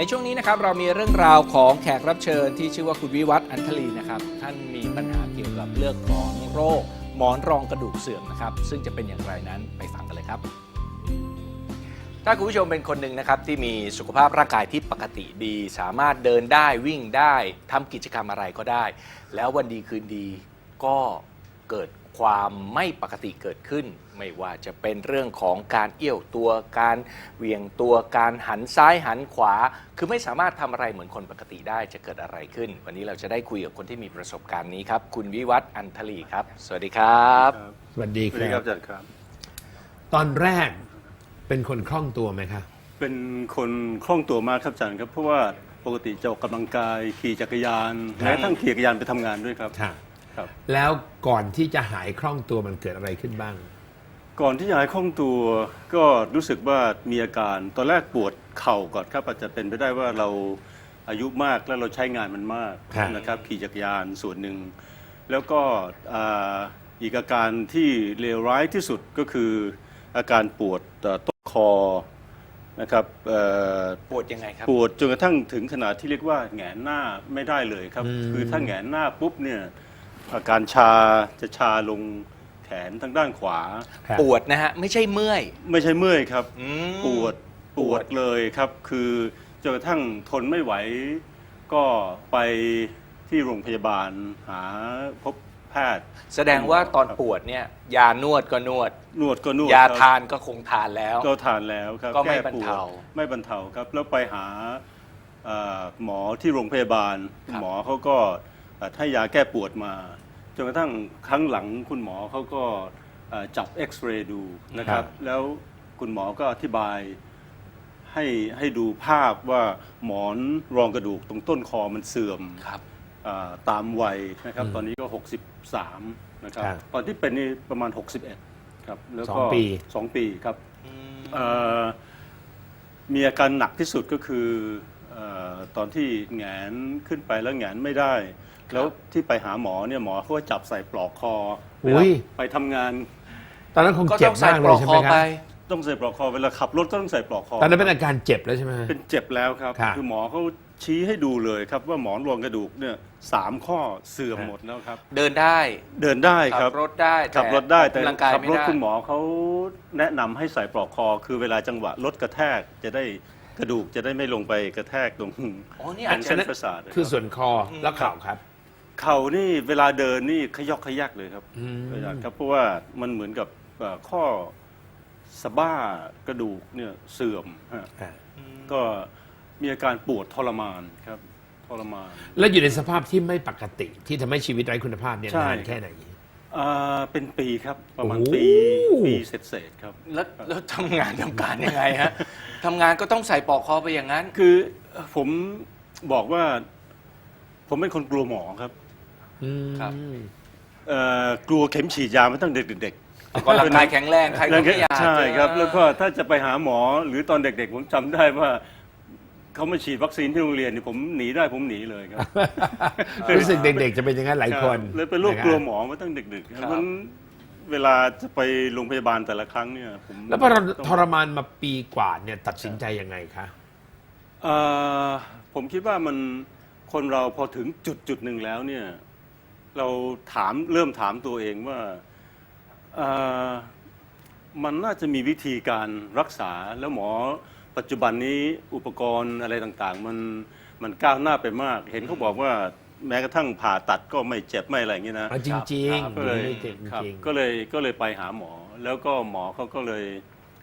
ในช่วงนี้นะครับเรามีเรื่องราวของแขกรับเชิญที่ชื่อว่าคุณวิวัฒน์อันทลีนะครับท่านมีปัญหาเกี่ยวกับเรื่องของโรคหมอนรองกระดูกเสื่อมนะครับซึ่งจะเป็นอย่างไรนั้นไปฟังกันเลยครับ ถ้าคุณผู้ชมเป็นคนหนึ่งนะครับที่มีสุขภาพร่างกายที่ปกติดี สามารถเดินได้วิ่งได้ทำกิจกรรมอะไรก็ได้ แล้ววันดีคืนดีก็เกิด ความไม่ปกติเกิดขึ้น ไม่ว่าจะเป็นเรื่องของการเอี้ยวตัวการเหวี่ยงตัวการหันซ้ายหันขวา คือไม่สามารถทำอะไรเหมือนคนปกติได้จะเกิดอะไรขึ้น วันนี้เราจะได้คุยกับคนที่มีประสบการณ์นี้ครับ คุณวิวัฒน์อันทลีครับ สวัสดีครับ สวัสดีสควัสดีครัรับบอาจารย์ครับ ตอนแรกเป็นคนคล่องตัวไหมคะเป็นคนคล่องตัวมากครับอาจารย์ครับเพราะว่าปกติจะออกกำลังกายขี่จักรยานแม้กระทั่งขี่จักรยานไปทำงานด้วยครับ ค่ะครับแล้วก่อนที่จะหายคล่องตัวมันเกิดอะไรขึ้นบ้าง ก่อนที่จะหายคล่องตัวก็รู้สึกว่ามีอาการ ตอนแรกปวดเข่าก่อนครับ อาจจะเป็นไปได้ว่าเราอายุมากแล้วเราใช้งานมันมากครับ นะครับ ขี่จักรยานส่วนหนึ่ง แล้วก็อ่าอีกอาการที่เลวร้ายที่สุดก็คืออาการปวดเอ่อต้นคอนะครับเอ่อ ปวดยังไงครับ ปวดจนกระทั่งถึงขนาดที่เรียกว่าแหงนหน้าไม่ได้เลยครับอืมคือถ้าแหงนหน้าปุ๊บเนี่ย อาการชาจะชาลงแขนทางด้านขวาครับปวดนะฮะ ไม่ใช่เมื่อยไม่ใช่เมื่อยครับ อืม ปวดปวดเลยครับ คือจนกระทั่งทนไม่ไหว ก็ไปที่โรงพยาบาลหาพบแพทย์แสดงว่าตอนปวดเนี่ย ยานวดก็นวด นวดก็นวดยาครับ ทานก็คงทานแล้ว ก็ทานแล้วครับก็ไม่แปวดบรรเทาไม่บรรเทาครับ แล้วไปหาเอ่อหมอที่โรงพยาบาล ครับ หมอเขาก็เอ่อ ให้ยาแก้ปวดมาจนกระทั่งครั้งหลังคุณหมอเขาก็เอ่อจับเอ็กซเรย์ดูนะครับ แล้วคุณหมอก็อธิบายให้ให้ดูภาพว่าหมอนรองกระดูกตรงต้นคอมันเสื่อมครับอ่าตามวัยนะครับอืมตอนนี้ก็ 63 นะครับครับ ตอนที่เป็นนี่ประมาณ 61 ครับ แล้วสอก็งปีสองปีครับเอ่อมีอาการหนักที่สุดก็คือเออตอนที่แหงนขึ้นไปแล้วแหงนไม่ได้ แล้วที่ไปหาหมอเนี่ยหมอเขาก็จับใส่ปลอกคออุ้ยเวลาไปทำงานตอนนั้นคงก็เจ็ต้บองใส่มากปเลลอยกใช่คไหมอครัไป บต้องใส่ปลอกคอเวลาขับรถก็ต้องใส่ปลอกคอตอนนั้นเป็นอาการเจ็บแล้วใช่ไหมเป็นเจ็บแล้วครับครับอหมอเขาชี้ให้ดูเลยครับว่าหมอนรองกระดูกเนี่ยสามข้อเสื่อมครับหมดแล้วครับ เดินได้เดินได้คขัรับ รถได้ขับรถได้แต่ออกกำลังกายขับไม่รถได้ คุณหมอเขาแนะนำให้ใส่ปลอกคอ คือเวลาจังหวะรถกระแทกจะได้กระดูกจะได้ไม่ลงไปกระแทกตรงอ๋อนี่อัอาจนจะเส้นประสาทนะคือรับส่วนคอแล้วเข่าครับ เข่านี่เวลาเดินนี่ขยอกขยักเลยครับอืมขยักครับเพราะว่ามันเหมือนกับเอ่อข้อสะบ้ากระดูกเนี่ยเสื่อมฮะอ่าก็มีอาการปวดทรมานครับทรมาน แล้วอยู่ในสภาพที่ไม่ปกติที่ทำให้ชีวิตไร้คุณภาพเนี่ยใช่ นานแค่ไหน อ่าเป็นปีครับประมาณโอ้ปีปีเศษๆครับ แล้วแล้วทำงานทำการยังไงฮะทำงานก็ต้องใส่ปลอกคอไปอย่างนั้น คือผมบอกว่า ผมเป็นคนกลัวหมอครับ อืมครับ เอ่อกลัวเข็มฉีดยามาตั้งแต่เด็กก็ร่างกายแข็งแรงใครๆก็ไม่อยากใช่ครับเจอแล้วก็ถ้าจะไปหาหมอหรือตอนเด็ก ๆ ผมจำได้ว่าเขามาฉีดวัคซีนที่โรงเรียนนี่ผมหนีได้ผมหนีเลยครับ รู้สึกเด็กๆ จะเป็นอย่างนั้นหลายคนเลยเป็นโรคนะกลัวหมอมาตั้งดึกๆครับ เพราะฉะนั้นเวลาจะไปโรงพยาบาลแต่ละครั้งเนี่ยผมแล้วพอเราต้องทรมานมาปีกว่าเนี่ยตัดสินใจยังไงคะ เอ่อผมคิดว่ามันคนเราพอถึงจุดจุดหนึ่งแล้วเนี่ย เราถามเริ่มถามตัวเองว่าเอ่อมันน่าจะมีวิธีการรักษาแล้วหมอปัจจุบันนี้อุปกรณ์อะไรต่างๆ มันมันก้าวหน้าไปมาก เห็นเขาบอกว่าแม้กระทั่งผ่าตัดก็ไม่เจ็บไม่อะไรอย่างนี้นะอะจริงครับๆก็เลยไม่เจ็บจครับริงก็เลยก็เลยไปหาหมอ แล้วก็หมอเขาก็เลย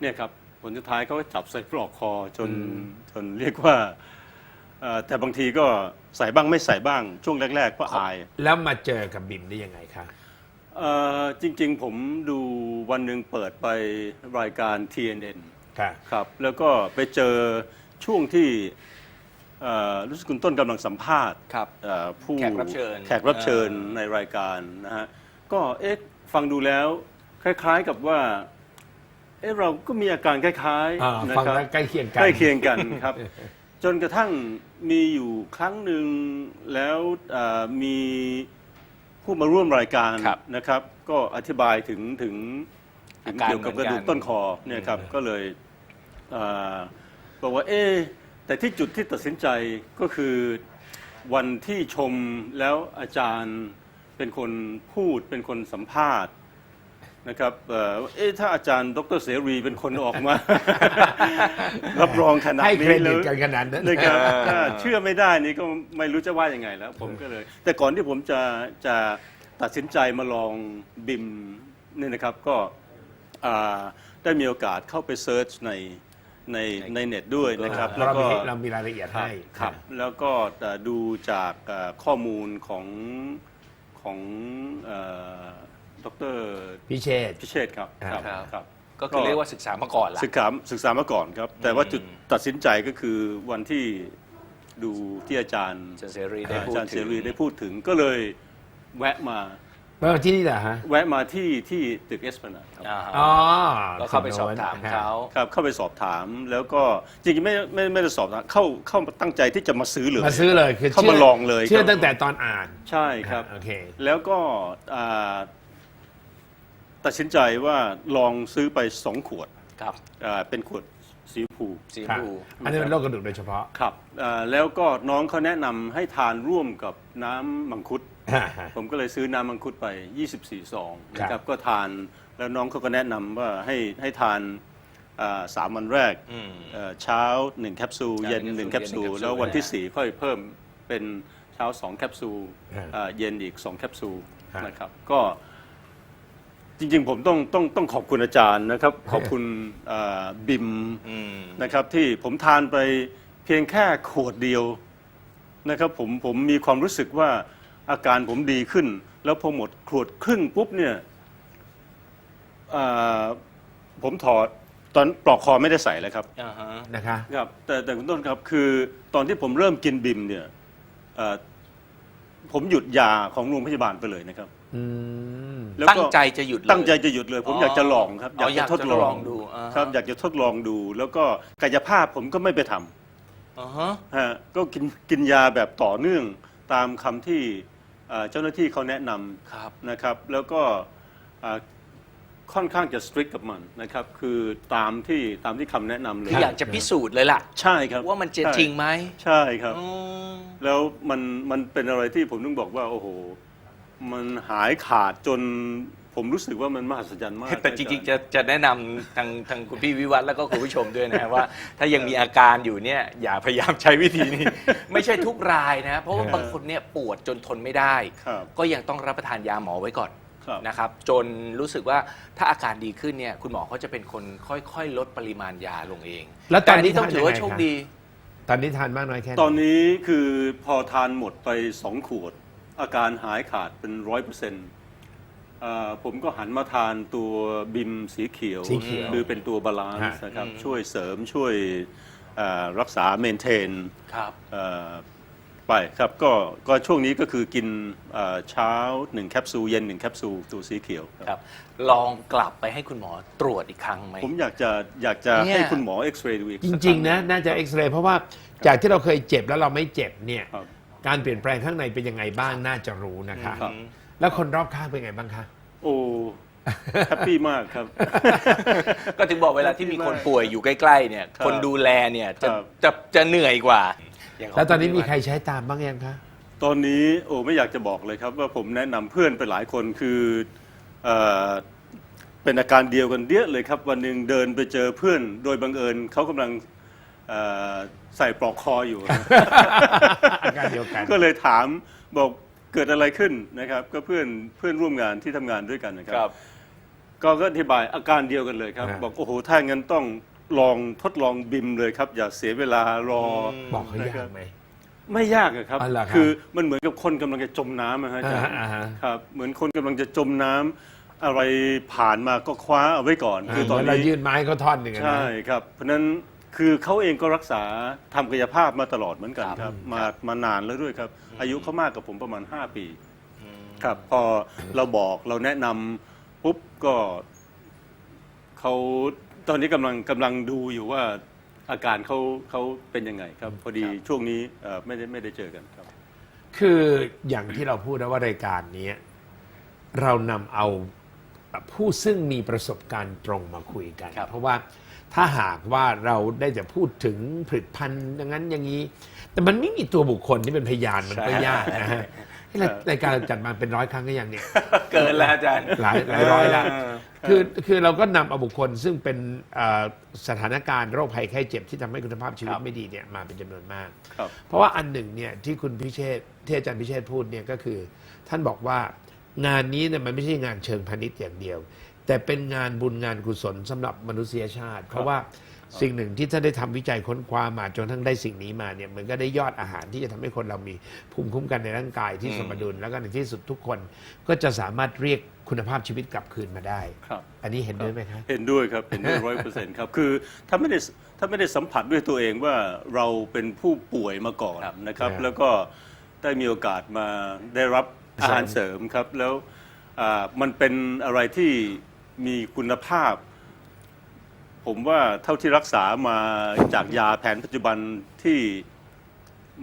เนี่ยครับผลสุดท้ายเขาก็จับใส่ปลอกคอจนอืมจนเรียกว่า เอ่อแต่บางทีก็ใส่บ้างไม่ใส่บ้างช่วงแรก ๆ ก็อายๆแล้วมาเจอกับบิมได้ยังไงคะเอ่อจริง ๆ ผมดูวันหนึ่งเปิดไปรายการ TNN ค่ะ ครับ แล้วก็ไปเจอช่วงที่เอ่อรู้สึกคุณต้นกำลังสัมภาษณ์ครับเอ่อผู้แขกรับเชิญแขกรับเชิญเอ่อ ในรายการนะฮะก็เอ๊ะฟังดูแล้ว คล้าย ๆกับว่าเอ๊ะเราก็มีอาการคล้ายอ่าๆนะฟังครับ แล้วใกล้เคียงกัน ใกล้เคียงกันครับ จนกระทั่งมีอยู่ครั้งหนึ่งแล้วเอ่อมีผู้มาร่วมรายการครับนะครับ ก็อธิบายถึงถึงถึงอาการเกี่ยวกับกระดูกเหมือนกัน ต้นคอเนี่ยครับอืมก็เลยเอ่อบอกว่าเอ๊ะแแต่ที่จุดที่ตัดสินใจก็คือวันที่ชมแล้วอาจารย์เป็นคนพูดเป็นคนสัมภาษณ์ นะครับเอ่อเอ๊ะถ้าอาจารย์ดรเสรีเป็นคนออกมา รับรองขนาดให้นี้เครดิตแล้วกันขนาดนั้น นะครับถ้าเชื่อไม่ได้นี่ก็ไม่รู้จะว่ายังไงแล้ว ผมก็เลย แต่ก่อนที่ผมจะจะตัดสินใจมาลองบิมเนี่ยนะครับก็อ่าได้มีโอกาสเข้าไปเซิร์ชในในในเน็ตด้วยนะครับ แล้วเราก็มีเรามีรายละเอียดครับให้ ครับแล้วก็เอ่อดูจากเอ่อข้อมูลของของเอ่อ ดรพิเชษฐ์พิเชษฐ์ครับครับครับ ก็คือเรียกว่าศึกษามาก่อนละ ศึกษาศึกษามาก่อนครับ แต่ว่าจุดอืมตัดสินใจก็คือวันที่ดูที่อาจารย์อาจารย์เสรีได้อาพูดจารย์ถึเสงรีได้พูดถึงก็เลยแวะมาเมื่อที่นี่เหรอฮะแวะมาที่ที่ตึกเอสพนาครับ อ่าฮะอ๋อก็เข้าไปสอบถามเขาครับเข้าไปสอบถามแล้วก็จริงๆไม่ไม่ไม่ได้สอบถามเข้าเข้ามาตั้งใจที่จะมาซื้อเลย มาซื้อเลยคือเข้ามาลองเลยเชื่อครับ ตั้งแต่ตอนอ่าน ใช่ครับโอเค แล้วก็อ่า ตัดสินใจว่าลองซื้อไปสองขวดครับอ่าเป็นขวดสีชมพู สีครับบูอันนี้เป็นโรคกระดูกโดยเฉพาะ ครับอ่าแล้วก็น้องเขาแนะนำให้ทานร่วมกับน้ำมังคุด ผมก็เลยซื้อน้ำมังคุดไป 24 ซองนะคครัรับบ ก็ทานแล้วน้องเขาก็แนะนำว่าให้ให้ทานอ่าสามวันแรกอืมเอ่อเช้า 1 แคปซูล เช้าเย็นหนึ่ง1แคแคปปซูซูลลเย็นแล้ววันที่แคปซูล4ค่อยเพิ่มเป็นเช้า 2 แคปซูลฮะอ่าเย็นอีก 2 แคปซูลฮะ นะครับก็ จริงๆ ผมต้องต้องต้องขอบคุณอาจารย์นะครับ ขอบคุณอ่าบิมอืม นะครับที่ผมทานไปเพียงแค่ขวดเดียวนะครับผมผมมีความรู้สึกว่าอาการผมดีขึ้น แล้วพอหมดขวดครึ่งปุ๊บเนี่ยอ่าผมถอดตอนปลอกคอไม่ได้ใส่แล้วครับ อ่าฮะ นะคะ ครับแต่แต่คุณต้นครับคือตอนที่ผมเริ่มกินบิมเนี่ยเอ่อผมหยุดยาของโรงพยาบาลไปเลยนะครับ อืม แล้วตั้งก็ใจจะหยุดเลย ตั้งใจจะหยุดเลย ผมอ๋ออยากจะลองครับอ๋ออยากจะลองดูอ่าฮะ ครับ อยากจะทดลองดู แล้วก็กายภาพผมก็ไม่ไปทำอ่าฮะฮะก็กินกินยาแบบต่อเนื่องตามคำที่เอ่อเจ้าหน้าที่เขาแนะนครับำนะครับแล้วก็เอ่อค่อนข้างจะ strict กับมันนะครับคือตามที่ตามที่คำแนะนำเลคืยออยากจะพิสูจน์เลยล่ะ ใช่ครับว่ามันจะใช่จริงไหมใช่ครับ อืม แล้วมันมันเป็นอะไรที่ผมต้องบอกว่า โอ้โห มันหายขาดจนผมรู้สึกว่ามันมหัศจรรย์มาก แต่จริงๆจะจะแนะนำทางทางคุณพี่วิวัฒน์แล้วก็คุณผู้ชมด้วยนะว่า ถ้ายังมีอาการอยู่เนี่ยอย่าพยายามใช้วิธีนี้ ไม่ใช่ทุกรายนะ เพราะว่าบางคนเนี่ยปวดจนทนไม่ได้ ครับก็ยังต้องรับประทานยาหมอไว้ก่อนครับ นะครับ จนรู้สึกว่าถ้าอาการดีขึ้นเนี่ยคุณหมอเขาจะเป็นคนค่อยๆ ลดปริมาณยาลงเองแล้วตอนนี้แต้องถือว่าทานยังไงโชคครับดี ตอนนี้ทานมากน้อยแค่ไหตอนนี้คือพอทานหมดไปสองขวด อาการหายขาดเป็นร้อยเปอร์เซ็นต์ผมก็หันมาทานตัวบิมสีเขียว สีเขียวคือเป็นตัวบาลานซ์ฮะนะครับอืมช่วยเสริมช่วยเอ่อรักษาเมนเทนครับไปครับก็ก็ช่วงนี้ก็คือกินเอ่อเช้า1แคปซูลเย็น1แคปซูลตัวสีเขียวครับครับ ลองกลับไปให้คุณหมอตรวจอีกครั้งไหมผมอยากจะอยากจะเนี่ยให้คุณหมอเอ็กซเรย์ดูอีกจสักริง ๆ นะคงน่าจะเอ็กซเรย์เพราะว่าจากที่เราเคยเจ็บแล้วเราไม่เจ็บเนี่ยครับ การเปลี่ยนแปลงข้างในเป็นยังไงบ้างน่าจะรู้นะคะ ครับ แล้วคนรอบข้างเป็นไงบ้างคะ โอ้แฮปปี้มากครับ ก็ถึงบอกเวลาที่มีคนป่วยอยู่ใกล้ๆเนี่ย ครับคนดูแลเนี่ยจะครับ จะจะเหนื่อยกว่าอย่างขงแล้วตอนนี้คุณมีวิวัฒใครใช้ตามบ้างยังคะ ตอนนี้โอ้ไม่อยากจะบอกเลยครับว่าผมแนะนำเพื่อนไปหลายคนคือเออเป็นอาการเดียวกันเดียเลยครับ วันหนึ่งเดินไปเจอเพื่อน โดยบังเอิญเขากำลังเอ่อ ใส่ปลอกคออยู่ อาการเดียวกันก็เลยถามบอกเกิดอะไรขึ้นนะครับ ก็เพื่อนเพื่อนร่วมงานที่ทำงานด้วยกันนะครับครับก็ก็อธิบายอาการเดียวกันเลยครับฮะบอกโอ้โหถ้างั้นต้องลองทดลองบิมเลยครับ อย่าเสียเวลารออมบอกเขายากไหม ไม่ยากอะครับอ๋อเหรอครับคือมันเหมือนกับคนกำลังจะจมน้ำนะฮะอาจารย์อ่าฮะ ครับ เหมือนคนกำลังจะจมน้ำอะไรผ่านมาก็คว้าเอาไว้ก่อน คือตอนเหมืเรานี้ยื่นไม้เขาท่อนหนึ่งอะนะ ใช่ครับ เพราะฉะนั้น คือเขาเองก็รักษาทำกายภาพมาตลอดเหมือนกันครับ มามานานแล้วด้วยครับ อายุเขามากกับผมประมาณ 5 ปีครับ พอเราบอกเราแนะนำปุ๊บก็เขาตอนนี้กำลังกำลังดูอยู่ว่าอาการเขาเขาเป็นยังไงครับ พอดีช่วงนี้เอ่อไม่ได้ไม่ได้เจอกันครับ คืออย่างที่เราพูดนะว่ารายการนี้เรานำเอาผู้ซึ่งมีประสบการณ์ตรงมาคุยกัน ครับ เพราะว่า ถ้าหากว่าเราได้จะพูดถึงผลิตภัณฑ์อย่างนั้นอย่างนี้ แต่มันไม่มีตัวบุคคลที่เป็นพยานมันก็ยากนะฮะเฮ้ยรายรายการเราจัดมาเป็นร้อยครั้งก็ยังเนี่ยเกินแล้วอาจารย์หลายหลายร้อยแล้วเออคือคือเราก็นำเอาบุคคลซึ่งเป็นเอ่อสถานการณ์โรคภัยไข้เจ็บที่ทำให้คุณภาพชีวิคตรับไม่ดีเนี่ยมาเป็นจำนวนมากครับเพราะว่าอันหนึ่งเนี่ยที่คุณพิเชษที่อาจารย์พิเชษพูดเนี่ยก็คือ ท่านบอกว่างานนี้เนี่ยมันไม่ใช่งานเชิงพาณิชย์อย่างเดียว แต่เป็นงานบุญงานกุศลสำหรับมนุษยชาติ เพราะว่าสิ่งหนึ่งที่ท่านได้ทำวิจัยค้นคว้ามาจนทั้งได้สิ่งนี้มาเนี่ยมันก็ได้ยอดอาหารที่จะทำให้คนเรามีภูมิคุ้มกันในร่างกายที่สมดุลแล้วก็ในที่สุดทุกคนก็จะสามารถเรียกคุณภาพชีวิตกลับคืนมาได้ครับอันนี้เห็นด้วยไหมครับเห็นด้วยครับเห็นด้วยร้อยเปอร์เซ็นต์ครับคือถ้าไม่ได้ถ้าไม่ได้สัมผัสด้วยตัวเองว่าเราเป็นผู้ป่วยมาก่อนครับนะครับครับ แล้วก็ได้มีโอกาสมาได้รับอาหารเสริมครับแล้วอ่ามันเป็นอะไรที่ มีคุณภาพ ผมว่าเท่าที่รักษามาจากยาแผนปัจจุบันที่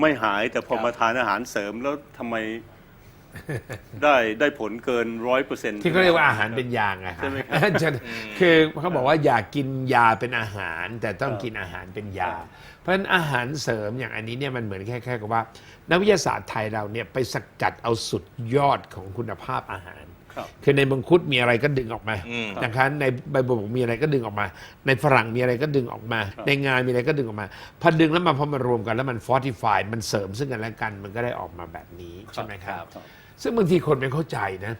ไม่หายแต่พอครับมาทานอาหารเสริมแล้วทำไมได้ได้ผลเกินร้อยเปอร์เซ็นต์ที่เขาเรียกว่าอาหารเป็นยาไงครับใช่ไหมครับจะคือเขาบอกว่าอย่ากินยาเป็นอาหาร แต่ต้องกินอาหารเป็นยา เพราะฉะนั้นอาหารเสริมอย่างอันนี้เนี่ยมันเหมือนแค่แค่กับว่า นักวิทยาศาสตร์ไทยเราเนี่ยไปสกัดเอาสุดยอดของคุณภาพอาหาร ครับ คือในมังคุดมีอะไรก็ดึงออกมาอืม นะคะในใบบัวบกมีอะไรก็ดึงออกมา ในฝรั่งมีอะไรก็ดึงออกมา ครับ ในงานมีอะไรก็ดึงออกมาพอดึงแล้วมาพอมารวมกันแล้วมัน fortify มันเสริมซึ่งกันและกันมันก็ได้ออกมาแบบนี้ใช่ไหมครับ ครับ ซึ่งบางทีคนไม่เข้าใจนะ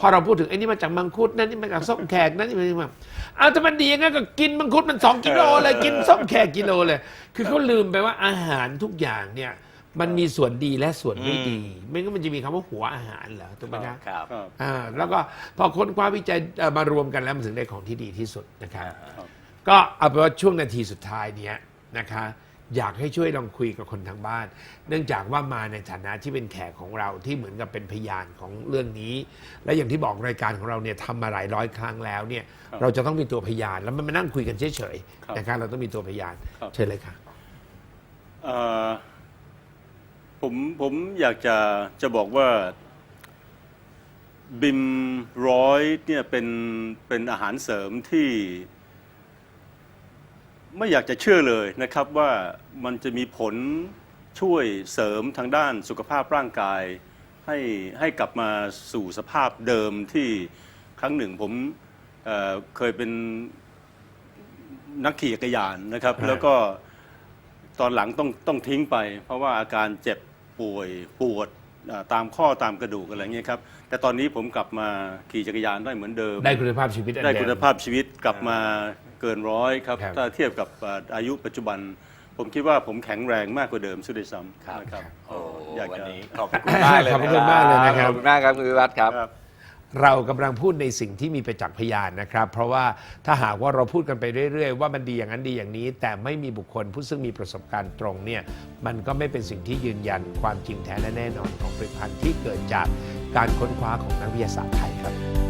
พอเราพูดถึงไอ้นี่มาจากมังคุดนั่นนี่มาจากส้มแขกนั่นนี่มาจากมังเอาแต่มันดียังไงก็กินมังคุดมันสองกิโลเลยกินส้มแขกกิโลเลย คือเขาลืมไปว่าอาหารทุกอย่างเนี่ย มันมีส่วนดีและส่วนไม่ดีไม่งั้นมันจะมีคำว่าหัวอาหารเหรอถูกไหมครับครับ ครับอ่าแล้วก็พอค้นคว้าวิจัยเอ่อมารวมกันแล้วมันถึงได้ของที่ดีที่สุดนะครับครับ ก็เอาเป็นว่าช่วงนาทีสุดท้ายเนี้ยนะคะ อยากให้ช่วยลองคุยกับคนทางบ้าน เนื่องจากว่ามาในฐานะที่เป็นแขกของเราที่เหมือนกับเป็นพยานของเรื่องนี้ และอย่างที่บอกรายการของเราเนี่ยทำมาหลายร้อยครั้งแล้วเนี่ยครับเราจะต้องมีตัวพยานแล้วมันมานั่งคุยกันเฉยครับๆนะครับเราต้องมีตัวพยานครับ เชิญเลยค่ะ เอ่อ ผมผมอยากจะจะบอกว่าบิมร้อยเนี่ยเป็นเป็นอาหารเสริมที่ไม่อยากจะเชื่อเลยนะครับว่ามันจะมีผลช่วยเสริมทางด้านสุขภาพร่างกาย ให้ให้กลับมาสู่สภาพเดิมที่ครั้งหนึ่งผมเเคยเป็นนักขี่จักรยานนะครับ แล้วก็ตอนหลังต้องต้องทิ้งไป เพราะว่าอาการเจ็บ ป่วยปวดอ่าตามข้อตามกระดูกอะไรเงี้ยครับ แต่ตอนนี้ผมกลับมาขี่จักรยานได้เหมือนเดิม ได้คุณภาพชีวิตอันได้เดิมคุณภาพชีวิตกลับมาเกินร้อยครับครับถ้าเทียบกับอ่าอายุปัจจุบัน ผมคิดว่าผมแข็งแรงมากกว่าเดิมสุดด้วยซ้ำครับนะครับโอ้อยากวันจะนี้ขอบคุณมากเลยขอบคุณมากเลยนะครับขอบคุณมากครับคุณวิวัฒน์ครับครับ เรากำลังพูดในสิ่งที่มีประจักษ์พยานนะครับ เพราะว่าถ้าหากว่าเราพูดกันไปเรื่อย ๆ ว่ามันดีอย่างนั้นดีอย่างนี้ แต่ไม่มีบุคคลผู้ซึ่งมีประสบการณ์ตรงเนี่ยมันก็ไม่เป็นสิ่งที่ยืนยันความจริงแท้และแน่นอนของผลิตภัณฑ์ที่เกิดจากการค้นคว้าของนักวิทยาศาสตร์ไทยครับ